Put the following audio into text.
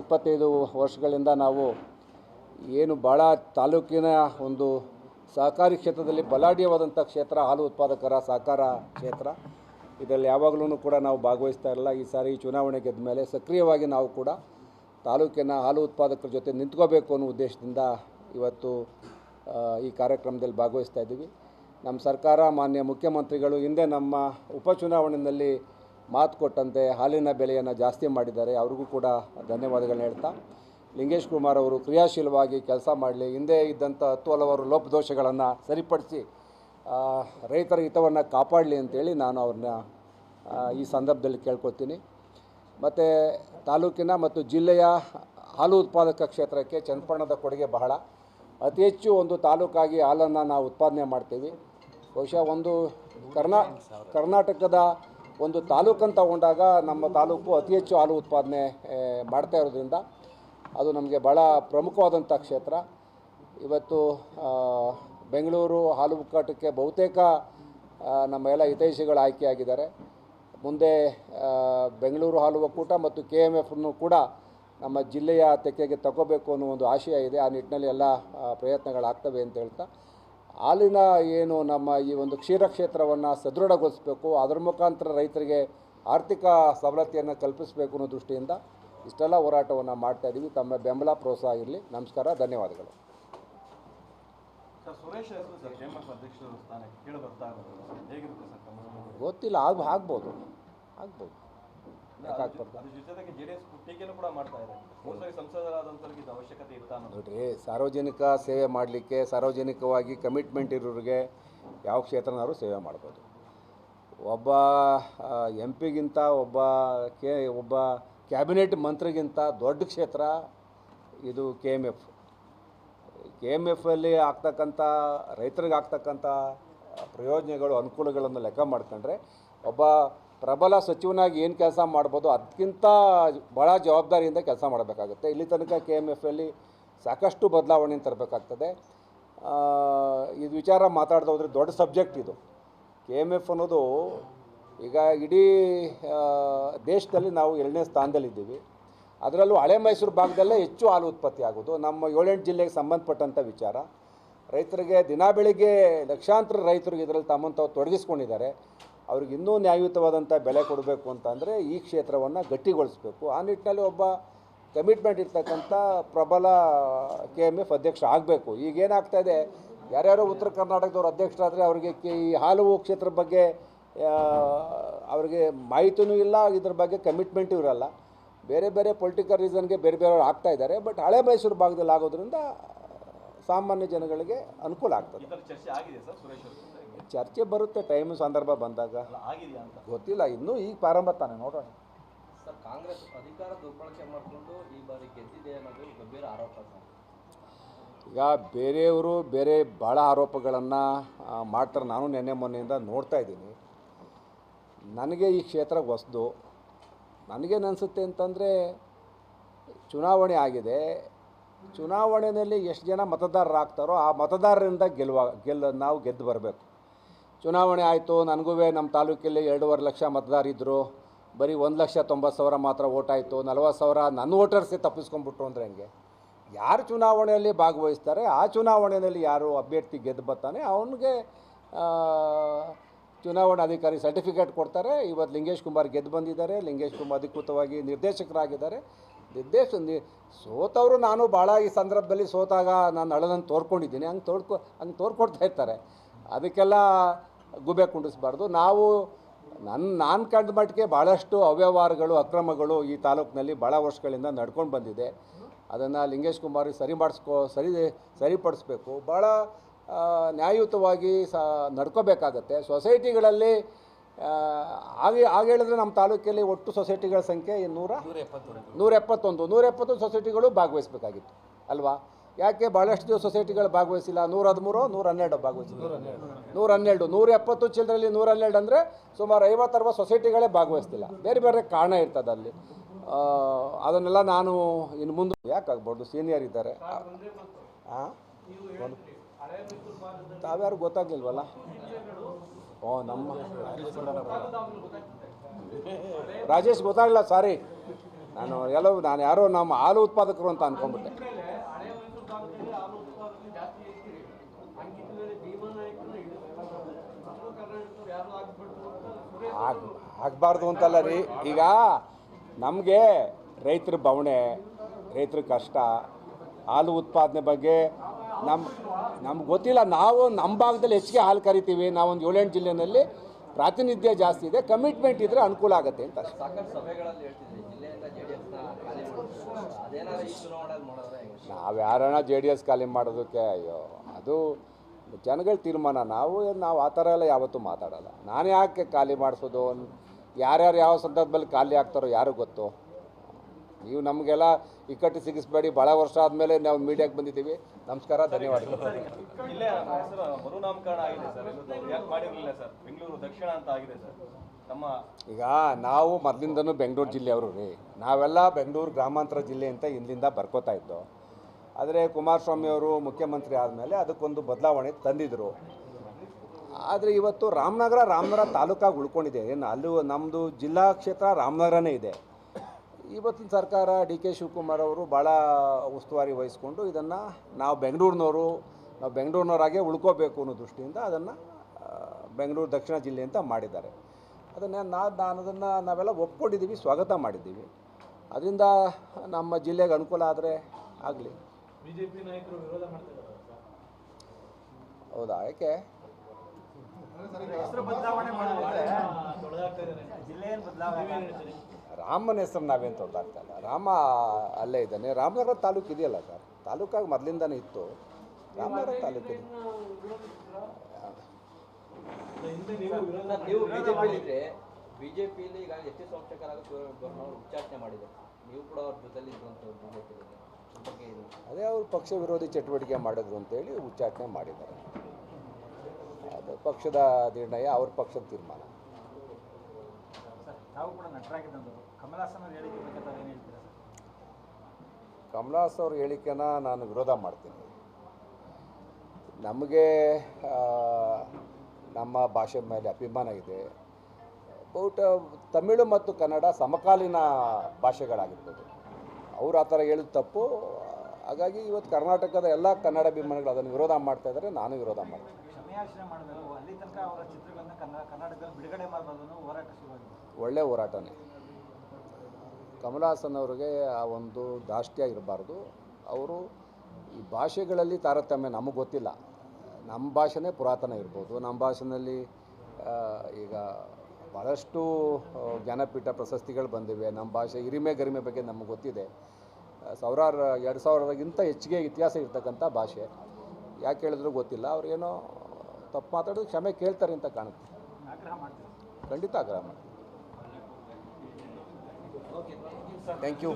ಇಪ್ಪತ್ತೈದು ವರ್ಷಗಳಿಂದ ನಾವು ಏನು ಭಾಳ ತಾಲೂಕಿನ ಒಂದು ಸಹಕಾರಿ ಕ್ಷೇತ್ರದಲ್ಲಿ ಬಲಾಢ್ಯವಾದಂಥ ಕ್ಷೇತ್ರ, ಹಾಲು ಉತ್ಪಾದಕರ ಸಹಕಾರ ಕ್ಷೇತ್ರ. ಇದರಲ್ಲಿ ಯಾವಾಗಲೂ ಕೂಡ ನಾವು ಭಾಗವಹಿಸ್ತಾ ಇರಲ್ಲ. ಈ ಸಾರಿ ಚುನಾವಣೆ ಗೆದ್ದ ಮೇಲೆ ಸಕ್ರಿಯವಾಗಿ ನಾವು ಕೂಡ ತಾಲೂಕಿನ ಹಾಲು ಉತ್ಪಾದಕರ ಜೊತೆ ನಿಂತ್ಕೋಬೇಕು ಅನ್ನೋ ಉದ್ದೇಶದಿಂದ ಇವತ್ತು ಈ ಕಾರ್ಯಕ್ರಮದಲ್ಲಿ ಭಾಗವಹಿಸ್ತಾ ಇದ್ದೀವಿ. ನಮ್ಮ ಸರ್ಕಾರ, ಮಾನ್ಯ ಮುಖ್ಯಮಂತ್ರಿಗಳು ಹಿಂದೆ ನಮ್ಮ ಉಪಚುನಾವಣೆಯಲ್ಲಿ ಮಾತು ಕೊಟ್ಟಂತೆ ಹಾಲಿನ ಬೆಲೆಯನ್ನು ಜಾಸ್ತಿ ಮಾಡಿದ್ದಾರೆ. ಅವ್ರಿಗೂ ಕೂಡ ಧನ್ಯವಾದಗಳನ್ನ ಹೇಳ್ತಾ, ಲಿಂಗೇಶ್ ಕುಮಾರ್ ಅವರು ಕ್ರಿಯಾಶೀಲವಾಗಿ ಕೆಲಸ ಮಾಡಲಿ, ಹಿಂದೆ ಇದ್ದಂಥ ಹತ್ತು ಹಲವಾರು ಲೋಪದೋಷಗಳನ್ನು ಸರಿಪಡಿಸಿ ರೈತರ ಹಿತವನ್ನು ಕಾಪಾಡಲಿ ಅಂತೇಳಿ ನಾನು ಅವ್ರನ್ನ ಈ ಸಂದರ್ಭದಲ್ಲಿ ಕೇಳ್ಕೊತೀನಿ. ಮತ್ತು ತಾಲೂಕಿನ ಮತ್ತು ಜಿಲ್ಲೆಯ ಹಾಲು ಉತ್ಪಾದಕ ಕ್ಷೇತ್ರಕ್ಕೆ ಚನ್ನಪಣ್ಣದ ಕೊಡುಗೆ ಬಹಳ. ಅತಿ ಹೆಚ್ಚು ಒಂದು ತಾಲೂಕಾಗಿ ಹಾಲನ್ನು ನಾವು ಉತ್ಪಾದನೆ ಮಾಡ್ತೀವಿ. ಬಹುಶಃ ಒಂದು ಕರ್ನಾ, ಕರ್ನಾಟಕದ ಒಂದು ತಾಲೂಕನ್ನು ತಗೊಂಡಾಗ ನಮ್ಮ ತಾಲೂಕು ಅತಿ ಹೆಚ್ಚು ಹಾಲು ಉತ್ಪಾದನೆ ಮಾಡ್ತಾ ಇರೋದ್ರಿಂದ ಅದು ನಮಗೆ ಭಾಳ ಪ್ರಮುಖವಾದಂಥ ಕ್ಷೇತ್ರ. ಇವತ್ತು ಬೆಂಗಳೂರು ಹಾಲು ಒಕ್ಕೂಟಕ್ಕೆ ಬಹುತೇಕ ನಮ್ಮ ಎಲ್ಲ ಹಿತೈಷಿಗಳು ಆಯ್ಕೆಯಾಗಿದ್ದಾರೆ. ಮುಂದೆ ಬೆಂಗಳೂರು ಹಾಲು ಒಕ್ಕೂಟ ಮತ್ತು ಕೆ ಎಂ ಎಫ್ನು ಕೂಡ ನಮ್ಮ ಜಿಲ್ಲೆಯ ತೆಕ್ಕೆಗೆ ತಗೋಬೇಕು ಅನ್ನೋ ಒಂದು ಆಶಯ ಇದೆ. ಆ ನಿಟ್ಟಿನಲ್ಲಿ ಎಲ್ಲ ಪ್ರಯತ್ನಗಳಾಗ್ತವೆ ಅಂತ ಹೇಳ್ತಾ ಹಾಲಿನ ಏನು ನಮ್ಮ ಈ ಒಂದು ಕ್ಷೀರಕ್ಷೇತ್ರವನ್ನು ಸದೃಢಗೊಳಿಸಬೇಕು ಅದರ ಮುಖಾಂತರ ರೈತರಿಗೆ ಆರ್ಥಿಕ ಸವಲತ್ತಿಯನ್ನು ಕಲ್ಪಿಸಬೇಕು ಅನ್ನೋ ದೃಷ್ಟಿಯಿಂದ ಇಷ್ಟೆಲ್ಲ ಹೋರಾಟವನ್ನು ಮಾಡ್ತಾ ಇದ್ದೀವಿ ತಮ್ಮ ಬೆಂಬಲ ಪ್ರೋತ್ಸಾಹ ಇರಲಿ. ನಮಸ್ಕಾರ ಧನ್ಯವಾದಗಳು. ಗೊತ್ತಿಲ್ಲ ಆಗ ಆಗ್ಬೋದು. ಆಗ್ಬೋದು. ನೋಡ್ರಿ ಸಾರ್ವಜನಿಕ ಸೇವೆ ಮಾಡಲಿಕ್ಕೆ ಸಾರ್ವಜನಿಕವಾಗಿ ಕಮಿಟ್ಮೆಂಟ್ ಇರೋರಿಗೆ ಯಾವ ಕ್ಷೇತ್ರನಾದ್ರು ಸೇವೆ ಮಾಡ್ಬೋದು. ಒಬ್ಬ ಎಂ ಪಿಗಿಂತ ಒಬ್ಬ ಕೆ ಒಬ್ಬ ಕ್ಯಾಬಿನೆಟ್ ಮಂತ್ರಿಗಿಂತ ದೊಡ್ಡ ಕ್ಷೇತ್ರ ಇದು K M F K M ಎಫಲ್ಲಿ ಆಗ್ತಕ್ಕಂಥ ರೈತರಿಗೆ ಆಗ್ತಕ್ಕಂಥ ಪ್ರಯೋಜನಗಳು ಅನುಕೂಲಗಳನ್ನು ಲೆಕ್ಕ ಮಾಡ್ಕೊಂಡ್ರೆ ಒಬ್ಬ ಪ್ರಬಲ ಸಚಿವನಾಗಿ ಏನು ಕೆಲಸ ಮಾಡ್ಬೋದು ಅದಕ್ಕಿಂತ ಭಾಳ ಜವಾಬ್ದಾರಿಯಿಂದ ಕೆಲಸ ಮಾಡಬೇಕಾಗುತ್ತೆ. ಇಲ್ಲಿ ತನಕ ಕೆ ಎಂ ಎಫಲ್ಲಿ ಸಾಕಷ್ಟು ಬದಲಾವಣೆ ತರಬೇಕಾಗ್ತದೆ. ಇದು ವಿಚಾರ ಮಾತಾಡ್ತಾ ಹೋದರೆ ದೊಡ್ಡ ಸಬ್ಜೆಕ್ಟ್ ಇದು. ಕೆ ಎಂ ಎಫ್ ಅನ್ನೋದು ಈಗ ಇಡೀ ದೇಶದಲ್ಲಿ ನಾವು ಎರಡನೇ ಸ್ಥಾನದಲ್ಲಿದ್ದೀವಿ. ಅದರಲ್ಲೂ ಹಳೆ ಮೈಸೂರು ಭಾಗದಲ್ಲೇ ಹೆಚ್ಚು ಹಾಲು ಉತ್ಪತ್ತಿ ಆಗೋದು. ನಮ್ಮ ಏಳೆಂಟು ಜಿಲ್ಲೆಗೆ ಸಂಬಂಧಪಟ್ಟಂಥ ವಿಚಾರ. ರೈತರಿಗೆ ದಿನ ಬೆಳಿಗ್ಗೆ ಲಕ್ಷಾಂತರ ರೈತರಿಗೆ ಇದರಲ್ಲಿ ತಮ್ಮನ್ನು ತೊಡಗಿಸ್ಕೊಂಡಿದ್ದಾರೆ. ಅವ್ರಿಗೆ ಇನ್ನೂ ನ್ಯಾಯಯುತವಾದಂಥ ಬೆಲೆ ಕೊಡಬೇಕು ಅಂತಂದರೆ ಈ ಕ್ಷೇತ್ರವನ್ನು ಗಟ್ಟಿಗೊಳಿಸಬೇಕು. ಆ ನಿಟ್ಟಿನಲ್ಲಿ ಒಬ್ಬ ಕಮಿಟ್ಮೆಂಟ್ ಇರ್ತಕ್ಕಂಥ ಪ್ರಬಲ ಕೆ ಎಂ ಎಫ್ ಅಧ್ಯಕ್ಷ ಆಗಬೇಕು. ಈಗೇನಾಗ್ತಾ ಇದೆ, ಯಾರ್ಯಾರು ಉತ್ತರ ಕರ್ನಾಟಕದವ್ರು ಅಧ್ಯಕ್ಷರಾದರೆ ಅವರಿಗೆ ಈ ಹಾಲು ಕ್ಷೇತ್ರದ ಬಗ್ಗೆ ಅವರಿಗೆ ಮಾಹಿತಿನೂ ಇಲ್ಲ, ಇದ್ರ ಬಗ್ಗೆ ಕಮಿಟ್ಮೆಂಟು ಇರಲ್ಲ. ಬೇರೆ ಬೇರೆ ಪೊಲಿಟಿಕಲ್ ರೀಸನ್ಗೆ ಬೇರೆ ಬೇರೆಯವ್ರು ಆಗ್ತಾ ಇದ್ದಾರೆ, ಬಟ್ ಹಳೆ ಮೈಸೂರು ಭಾಗದಲ್ಲಿ ಆಗೋದ್ರಿಂದ ಸಾಮಾನ್ಯ ಜನಗಳಿಗೆ ಅನುಕೂಲ ಆಗ್ತದೆ. ಚರ್ಚೆ ಬರುತ್ತೆ ಟೈಮ್ ಸಂದರ್ಭ ಬಂದಾಗ. ಆಗಿದೆಯಾ ಅಂತ. ಗೊತ್ತಿಲ್ಲ ಇನ್ನೂ ಈಗ ಪ್ರಾರಂಭ ತಾನೆ ನೋಡೋಣ. ಸರ್ ಕಾಂಗ್ರೆಸ್ ಅಧಿಕಾರ ದುರ್ಬಳಕೆ ಮಾಡಿಕೊಂಡು ಈ ಬಾರಿ ಗೆದ್ದಿದೆ ಅನ್ನೋದು ಗಂಭೀರ ಆರೋಪ ಸರ್. ಈಗ ಬೇರೆಯವರು ಬೇರೆ ಭಾಳ ಆರೋಪಗಳನ್ನು ಮಾಡ್ತಾರೆ. ನಾನು ನೆನ್ನೆ ಮೊನ್ನೆಯಿಂದ ನೋಡ್ತಾ ಇದ್ದೀನಿ. ನನಗೆ ಈ ಕ್ಷೇತ್ರ ಹೊಸ್ದು. ನನಗೇನು ಅನಿಸುತ್ತೆ ಅಂತಂದರೆ ಚುನಾವಣೆ ಆಗಿದೆ. ಚುನಾವಣೆಯಲ್ಲಿ ಎಷ್ಟು ಜನ ಮತದಾರರಾಗ್ತಾರೋ ಆ ಮತದಾರರಿಂದ ಗೆಲ್ಲುವ ಗೆಲ್ಲ ನಾವು ಗೆದ್ದು ಬರಬೇಕು. ಚುನಾವಣೆ ಆಯಿತು, ನನಗೂ ನಮ್ಮ ತಾಲೂಕಲ್ಲಿ ಎರಡೂವರೆ ಲಕ್ಷ ಮತದಾರಿದ್ದರು ಬರೀ ಒಂದು ಲಕ್ಷ ತೊಂಬತ್ತು ಸಾವಿರ ಮಾತ್ರ ಓಟ್ ಆಯಿತು. ನಲ್ವತ್ತು ಸಾವಿರ ನನ್ನ ವೋಟರ್ಸೇ ತಪ್ಪಿಸ್ಕೊಂಡ್ಬಿಟ್ರು ಅಂದರೆ ಹಂಗೆ? ಯಾರು ಚುನಾವಣೆಯಲ್ಲಿ ಭಾಗವಹಿಸ್ತಾರೆ, ಆ ಚುನಾವಣೆಯಲ್ಲಿ ಯಾರು ಅಭ್ಯರ್ಥಿ ಗೆದ್ದು ಬರ್ತಾನೆ, ಅವನಿಗೆ ಚುನಾವಣಾ ಅಧಿಕಾರಿ ಸರ್ಟಿಫಿಕೇಟ್ ಕೊಡ್ತಾರೆ. ಇವತ್ತು ಲಿಂಗೇಶ್ ಕುಮಾರ್ ಗೆದ್ದು ಬಂದಿದ್ದಾರೆ, ಲಿಂಗೇಶ್ ಕುಮಾರ್ ಅಧಿಕೃತವಾಗಿ ನಿರ್ದೇಶಕರಾಗಿದ್ದಾರೆ. ನಿರ್ದೇಶ ಸೋತವರು ನಾನು ಭಾಳ ಈ ಸಂದರ್ಭದಲ್ಲಿ ಸೋತಾಗ ನಾನು ಅಳದನ್ನು ತೋರ್ಕೊಂಡಿದ್ದೀನಿ, ಹಂಗೆ ತೋರ್ಕೊ ಹಂಗೆ ತೋರ್ಕೊಡ್ತಾ ಇರ್ತಾರೆ. ಅದಕ್ಕೆಲ್ಲ ಗುಬೆ ಕುಂಡಿಸ್ಬಾರ್ದು. ನಾವು ನನ್ನ ನಾನು ಕಂಡ ಮಟ್ಟಿಗೆ ಭಾಳಷ್ಟು ಅವ್ಯವಹಾರಗಳು ಅಕ್ರಮಗಳು ಈ ತಾಲೂಕಿನಲ್ಲಿ ಭಾಳ ವರ್ಷಗಳಿಂದ ನಡ್ಕೊಂಡು ಬಂದಿದೆ. ಅದನ್ನು ಲಿಂಗೇಶ್ ಕುಮಾರ್ ಸರಿ ಮಾಡಿಸ್ಕೋ ಸರಿ ಸರಿಪಡಿಸ್ಬೇಕು. ಭಾಳ ನ್ಯಾಯಯುತವಾಗಿ ಸ ನಡ್ಕೋಬೇಕಾಗತ್ತೆ. ಸೊಸೈಟಿಗಳಲ್ಲಿ ಹಾಗೆ ಹಾಗೆ ಹೇಳಿದ್ರೆ ನಮ್ಮ ತಾಲೂಕಲ್ಲಿ ಒಟ್ಟು ಸೊಸೈಟಿಗಳ ಸಂಖ್ಯೆ ನೂರ? ನೂರ ಎಪ್ಪತ್ತೊಂದು. ನೂರ ಎಪ್ಪತ್ತು ಸೊಸೈಟಿಗಳು ಭಾಗವಹಿಸ್ಬೇಕಾಗಿತ್ತು. ಅಲ್ವಾ? ಯಾಕೆ ಭಾಳಷ್ಟು ಸೊಸೈಟಿಗಳು ಭಾಗವಹಿಸಿಲ್ಲ? ನೂರ ಹದಿಮೂರು ನೂರ ಹನ್ನೆರಡು ಭಾಗವಹಿಸಿಲ್ಲ ನೂರ ಹನ್ನೆರಡು ನೂರ ಎಪ್ಪತ್ತು ಚಿಲ್ಲರಲ್ಲಿ ನೂರ ಹನ್ನೆರಡು ಅಂದರೆ ಸುಮಾರು ಐವತ್ತು ಅರವತ್ತು ಸೊಸೈಟಿಗಳೇ ಭಾಗವಹಿಸ್ತಿಲ್ಲ. ಬೇರೆ ಬೇರೆ ಕಾರಣ ಇರ್ತದೆ ಅಲ್ಲಿ. ಅದನ್ನೆಲ್ಲ ನಾನು ಇನ್ನು ಮುಂದೆ ಯಾಕಾಗ್ಬಾರ್ದು? ಸೀನಿಯರ್ ಇದ್ದಾರೆ. ಹಾಂ ತಾವ್ಯಾರು ಗೊತ್ತಾಗ್ಲಿಲ್ವಲ್ಲ? ಓ, ನಮ್ಮ ರಾಜೇಶ್ ಗೊತ್ತಾಗಲಿಲ್ಲ ಸಾರಿ ನಾನು ಎಲ್ಲೋ, ನಾನು ಯಾರೋ ನಮ್ಮ ಹಾಲು ಉತ್ಪಾದಕರು ಅಂತ ಅನ್ಕೊಂಡ್ಬಿಟ್ಟೆ ಹಳೆ ಮೈಸೂರು ಭಾಗದಲ್ಲಿ ಹಾಲು ಉತ್ಪಾದನೆ ಜಾಸ್ತಿ ಇರ್ತೀರಿ ಹಂಗಿದ್ಮೇಲೆ ಭೀಮನಾಯಕನ ಉತ್ತರ ಕರ್ನಾಟಕದವ್ರು ಯಾರು ಆಗ್ಬಿಟ್ರು ಅಂತ ಸುರೇಶ್ ಆಗ್ ಆಗಬಾರ್ದು ಅಂತಲ್ಲ ರೀ. ಈಗ ನಮಗೆ ರೈತರ ಬವಣೆ ರೈತರ ಕಷ್ಟ ಹಾಲು ಉತ್ಪಾದನೆ ಬಗ್ಗೆ ನಮ್ಮ ನಮ್ಗೆ ಗೊತ್ತಿಲ್ಲ. ನಾವು ನಮ್ಮ ಭಾಗದಲ್ಲಿ ಹೆಚ್ಚಿಗೆ ಹಾಲು ಕರಿತೀವಿ. ನಾವೊಂದು ಏಳೆಂಟು ಜಿಲ್ಲೆಯಲ್ಲಿ ಪ್ರಾತಿನಿಧ್ಯ ಜಾಸ್ತಿ ಇದೆ. ಕಮಿಟ್ಮೆಂಟ್ ಇದ್ದರೆ ಅನುಕೂಲ ಆಗುತ್ತೆ ಅಂತ ನಾವು ಯಾರನ್ನ ಜೆ ಡಿ ಎಸ್ ಖಾಲಿ ಮಾಡೋದಕ್ಕೆ ಅಯ್ಯೋ ಅದು ಜನಗಳ ತೀರ್ಮಾನ ನಾವು ನಾವು ಆ ಥರ ಎಲ್ಲ ಯಾವತ್ತೂ ಮಾತಾಡಲ್ಲ. ನಾನು ಯಾಕೆ ಖಾಲಿ ಮಾಡಿಸೋದು? ಯಾರ್ಯಾರು ಯಾವ ಸಂದರ್ಭದಲ್ಲಿ ಖಾಲಿ ಆಗ್ತಾರೋ ಯಾರು ಗೊತ್ತು? ನೀವು ನಮಗೆಲ್ಲ ಇಕ್ಕಟ್ಟು ಸಿಗಿಸ್ಬೇಡಿ. ಭಾಳ ವರ್ಷ ಆದಮೇಲೆ ನಾವು ಮೀಡಿಯಾಕ್ಕೆ ಬಂದಿದ್ದೀವಿ. ನಮಸ್ಕಾರ ಧನ್ಯವಾದಗಳು. ಈಗ ನಾವು ಮೊದಲಿಂದನೂ ಬೆಂಗಳೂರು ಜಿಲ್ಲೆಯವರು ರೀ. ನಾವೆಲ್ಲ ಬೆಂಗಳೂರು ಗ್ರಾಮಾಂತರ ಜಿಲ್ಲೆ ಅಂತ ಹಿಂದಿಂದ ಬರ್ಕೋತಾ ಇದ್ದೋ. ಆದರೆ ಕುಮಾರಸ್ವಾಮಿ ಅವರು ಮುಖ್ಯಮಂತ್ರಿ ಆದಮೇಲೆ ಅದಕ್ಕೊಂದು ಬದಲಾವಣೆ ತಂದಿದ್ರು. ಆದರೆ ಇವತ್ತು ರಾಮನಗರ ರಾಮನಗರ ತಾಲೂಕಾಗಿ ಉಳ್ಕೊಂಡಿದೆ. ಏನು ಅಲ್ಲೂ ನಮ್ಮದು ಜಿಲ್ಲಾ ಕ್ಷೇತ್ರ ರಾಮನಗರನೇ ಇದೆ. ಇವತ್ತಿನ ಸರ್ಕಾರ ಡಿ ಕೆ ಶಿವಕುಮಾರ್ ಅವರು ಭಾಳ ಉಸ್ತುವಾರಿ ವಹಿಸ್ಕೊಂಡು ಇದನ್ನು ನಾವು ಬೆಂಗಳೂರಿನವರು, ನಾವು ಬೆಂಗಳೂರಿನವರಾಗೆ ಉಳ್ಕೋಬೇಕು ಅನ್ನೋ ದೃಷ್ಟಿಯಿಂದ ಅದನ್ನು ಬೆಂಗಳೂರು ದಕ್ಷಿಣ ಜಿಲ್ಲೆ ಅಂತ ಮಾಡಿದ್ದಾರೆ. ಅದನ್ನು ನಾ, ನಾನು ಅದನ್ನು ನಾವೆಲ್ಲ ಒಪ್ಕೊಂಡಿದ್ದೀವಿ ಸ್ವಾಗತ ಮಾಡಿದ್ದೀವಿ ಅದರಿಂದ ನಮ್ಮ ಜಿಲ್ಲೆಗೆ ಅನುಕೂಲ ಆದರೆ ಆಗಲಿ. ಬಿಜೆಪಿ ನಾಯಕರು ವಿರೋಧ ಮಾಡ್ತಿದ್ದಾರೆ ಹೌದಾ? ಯಾಕೆ? ಹೆಸರು ಬದಲಾವಣೆ ಮಾಡಿದ್ರೆ ತೊಳೆದಾಗ್ತಾ ಜಿಲ್ಲೆ ಏನು ಬದಲಾವಣೆ ರಾಮನ ಹೆಸರು ನಾವೇನು ತೊಂದಾಗ್ತಾ ಇಲ್ಲ. ರಾಮ ಅಲ್ಲೇ ಇದ್ದಾನೆ. ರಾಮನಗರ ತಾಲೂಕು ಇದೆಯಲ್ಲ ಸರ್? ತಾಲೂಕಾಗಿ ಮೊದಲಿಂದನೇ ಇತ್ತು. ರಾಮನಗರ ತಾಲೂಕು ಇದೆ. ನೀವು ಬಿಜೆಪಿಯಲ್ಲಿ ಇದ್ರೆ ಬಿಜೆಪಿಯಲ್ಲಿ ಈಗ ಎಸ್ ಟಿ ವಿಚಾರಣೆ ಉಚ್ಚಾಟನೆ ಮಾಡಿದೆ. ನೀವು ಕೂಡ ಅವ್ರ ಜೊತೆಲಿ ಬಗ್ಗೆ ಇದು ಅದೇ ಅವರು ಪಕ್ಷ ವಿರೋಧಿ ಚಟುವಟಿಕೆ ಮಾಡಿದ್ರು ಅಂತೇಳಿ ಉಚ್ಚಾಟನೆ ಮಾಡಿದ್ದಾರೆ. ಅದು ಪಕ್ಷದ ನಿರ್ಣಯ ಅವ್ರ ಪಕ್ಷದ ತೀರ್ಮಾನ. ಕಮಲಾಸ್ ಅವ್ರ ಹೇಳಿಕೆನ ನಾನು ವಿರೋಧ ಮಾಡ್ತೀನಿ. ನಮಗೆ ನಮ್ಮ ಭಾಷೆ ಮೇಲೆ ಅಭಿಮಾನ ಇದೆ. ಬಹುಟ ತಮಿಳು ಮತ್ತು ಕನ್ನಡ ಸಮಕಾಲೀನ ಭಾಷೆಗಳಾಗಿರ್ಬೋದು. ಅವ್ರು ಆ ಥರ ಹೇಳಿದ ತಪ್ಪು. ಹಾಗಾಗಿ ಇವತ್ತು ಕರ್ನಾಟಕದ ಎಲ್ಲ ಕನ್ನಡ ಅಭಿಮಾನಿಗಳು ಅದನ್ನು ವಿರೋಧ ಮಾಡ್ತಾ ಇದ್ದಾರೆ ನಾನು ವಿರೋಧ ಮಾಡ್ತೀನಿ. ಒಳ್ಳೆ ಹೋರಾಟನೇ. ಕಮಲಾಸನ್ ಅವರಿಗೆ ಆ ಒಂದು ದಾಷ್ಟಿಯಾಗಿರಬಾರ್ದು ಇರಬಾರ್ದು ಅವರು ಈ ಭಾಷೆಗಳಲ್ಲಿ ತಾರತಮ್ಯ ನಮಗೆ ಗೊತ್ತಿಲ್ಲ. ನಮ್ಮ ಭಾಷೆನೇ ಪುರಾತನ ಇರ್ಬೋದು. ನಮ್ಮ ಭಾಷೆನಲ್ಲಿ ಈಗ ಭಾಳಷ್ಟು ಜ್ಞಾನಪೀಠ ಪ್ರಶಸ್ತಿಗಳು ಬಂದಿವೆ. ನಮ್ಮ ಭಾಷೆ ಹಿರಿಮೆ ಗರಿಮೆ ಬಗ್ಗೆ ನಮಗೆ ಗೊತ್ತಿದೆ. ಸಾವಿರಾರು ಎರಡು ಸಾವಿರಕ್ಕಿಂತ ಹೆಚ್ಚಿಗೆ ಇತಿಹಾಸ ಇರ್ತಕ್ಕಂಥ ಭಾಷೆ. ಯಾಕೆ ಹೇಳಿದ್ರು ಗೊತ್ತಿಲ್ಲ. ಅವ್ರೇನೋ ತಪ್ಪು ಮಾತಾಡೋದು ಕ್ಷಮೆ ಕೇಳ್ತಾರೆ ಅಂತ ಕಾಣುತ್ತೆ. ಖಂಡಿತ ಆಗ್ರಹ ಮಾಡ್ತೀವಿ ಥ್ಯಾಂಕ್ ಯು